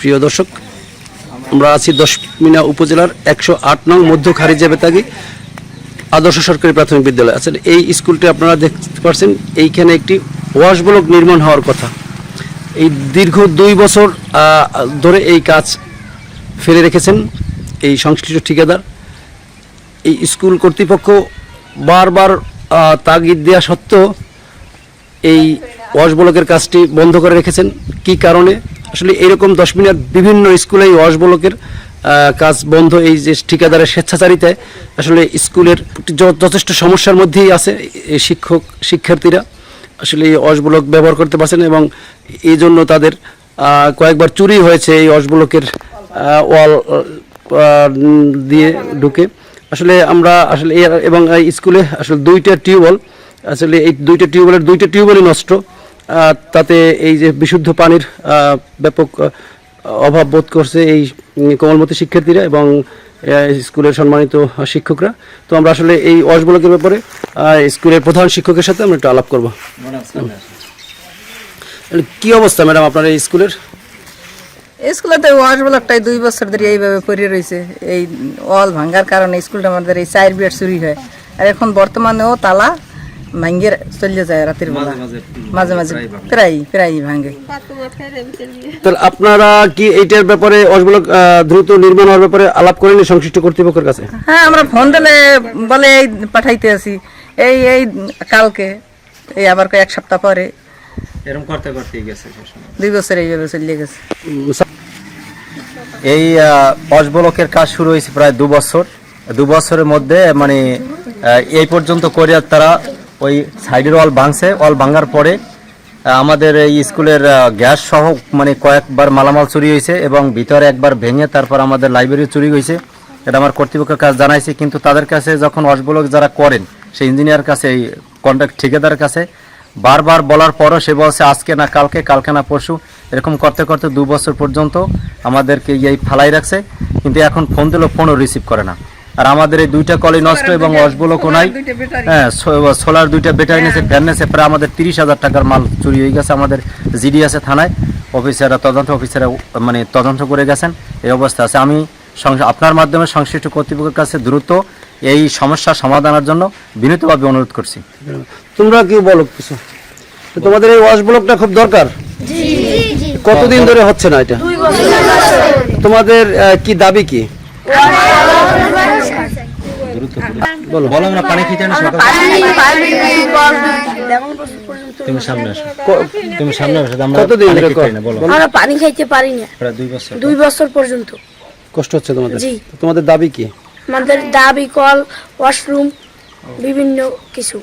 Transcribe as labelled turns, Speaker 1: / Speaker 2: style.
Speaker 1: প্রিয় দর্শক, আমরা আছি দশমিনা উপজেলার একশো আট নং মধ্য খারিজা বেতাগি আদর্শ সরকারি প্রাথমিক বিদ্যালয়। আসলে এই স্কুলটি আপনারা দেখতে পাচ্ছেন এইখানে একটি ওয়াশ ব্লক নির্মাণ হওয়ার কথা। এই দীর্ঘ দুই বছর ধরে এই কাজ ফেলে রেখেছেন এই সংশ্লিষ্ট ঠিকাদার। এই স্কুল কর্তৃপক্ষ বারবার তাগিদ দেওয়া সত্ত্বেও এই ওয়াশ ব্লকের কাজটি বন্ধ করে রেখেছেন। কি কারণে? আসলে এরকম দশ মিনিট বিভিন্ন স্কুলে এই ওয়াশ ব্লকের কাজ বন্ধ, এই যে ঠিকাদারের স্বেচ্ছাচারিতায় আসলে স্কুলের যথেষ্ট সমস্যার মধ্যেই আছে এই শিক্ষক, শিক্ষার্থীরা। আসলে এই ওয়াশ ব্লক ব্যবহার করতে পারছেন এবং এই জন্য তাদের কয়েকবার চুরি হয়েছে এই ওয়াশ ব্লকের ওয়াল দিয়ে ঢুকে। আসলে আমরা, আসলে এবং এই স্কুলে আসলে দুইটা টিউবওয়েল, আসলে এই দুইটা টিউবওয়েলের দুইটা টিউবওয়েলই নষ্ট। তাতে এই যে বিশুদ্ধ পানির ব্যাপক অভাব বোধ করছে এই কোমলমতি শিক্ষার্থীরা এবং স্কুলের সম্মানিত শিক্ষকরা। তো আমরা আসলে এই ওয়াশ ব্লকের ব্যাপারে স্কুলের প্রধান শিক্ষকের সাথে আমরা একটু আলাপ করব। কি অবস্থা ম্যাডাম আপনার এই স্কুলের?
Speaker 2: স্কুলেতে ওয়াশ ব্লকটাই দুই বছর ধরে এইভাবে পড়ে রয়েছে। এই ওয়াল ভাঙ্গার কারণে স্কুলটা আমাদের এই চার বিয়ার চুরি হয়। আর এখন বর্তমানেও তালা ভাঙ্গের চলে যায় রাতের বেলা। মাঝে মাঝে প্রায় প্রায় ভাঙ্গে
Speaker 1: তাহলে আপনারা কি এইটার ব্যাপারে ওয়াশ দ্রুত নির্মাণ হওয়ার ব্যাপারে আলাপ করেন সংশ্লিষ্ট কর্তৃপক্ষের কাছে?
Speaker 2: হ্যাঁ আমরা ফোন দিলে বলে এই পাঠাইতে আছি এই এই কালকে এই আবার এক সপ্তাহ পরে।
Speaker 3: এরকম করতে করতে গেছে
Speaker 2: দুই বছর এইভাবে চলে গেছে।
Speaker 3: এই অসবলকের কাজ শুরু হয়েছে প্রায় দু বছর। দু বছরের মধ্যে মানে এই পর্যন্ত করে তারা ওই সাইডের ওয়াল ভাঙছে, ওয়াল ভাঙার পরে আমাদের এই স্কুলের গ্যাস সহ মানে কয়েকবার মালামাল চুরি হয়েছে এবং ভিতরে একবার ভেঙে তারপর আমাদের লাইব্রেরি চুরি হয়েছে। এটা আমার কর্তৃপক্ষের কাছে জানাইছি, কিন্তু তাদের কাছে যখন অসবলক যারা করেন, সেই ইঞ্জিনিয়ার কাছে, এই কন্ট্রাক্ট ঠিকাদার কাছে, বারবার বলার পরও সে বলছে, আজকে না কালকে কালকে না পরশু, এরকম করতে করতে দু বছর পর্যন্ত আমাদেরকে এই ফালাই রাখছে, কিন্তু এখন ফোন দিলেও ফোনও রিসিভ করে না। আর আমাদের এই দুইটা কলি নষ্ট এবং অসবলকও নাই। হ্যাঁ সোলার দুইটা ব্যাটারি নিয়েছে ফ্যান নিয়েছে প্রায় আমাদের তিরিশ হাজার টাকার মাল চুরি হয়ে গেছে আমাদের জিডি আছে থানায়। অফিসাররা তদন্ত অফিসাররা মানে তদন্ত করে গেছেন। এই অবস্থা আছে। আমি আপনার মাধ্যমে সংশ্লিষ্ট কর্তৃপক্ষের কাছে দ্রুত এই সমস্যা সমাধানের জন্য বিনীতভাবে অনুরোধ করছি।
Speaker 1: তোমরা কি বলো কিছু? তো তোমাদের এই ওয়াশ ব্লকটা খুব দরকার? কতদিন ধরে হচ্ছে না এটা? তোমাদের কি দাবি কি? বলো
Speaker 3: বলো আমরা পানি খেতে না সকাল তুমি সামনে আসো। তুমি সামনে আসো আমরা
Speaker 1: কতদিন ধরে
Speaker 3: খেতে না, বলো।
Speaker 4: আমরা পানি খাইতে পারি না।
Speaker 3: প্রায় দুই বছর।
Speaker 4: দুই বছর পর্যন্ত।
Speaker 1: কষ্ট হচ্ছে তোমাদের?
Speaker 4: জি।
Speaker 1: তোমাদের দাবি কি?
Speaker 4: আমাদের দাবি কল ওয়াশরুম বিভিন্ন কিছু।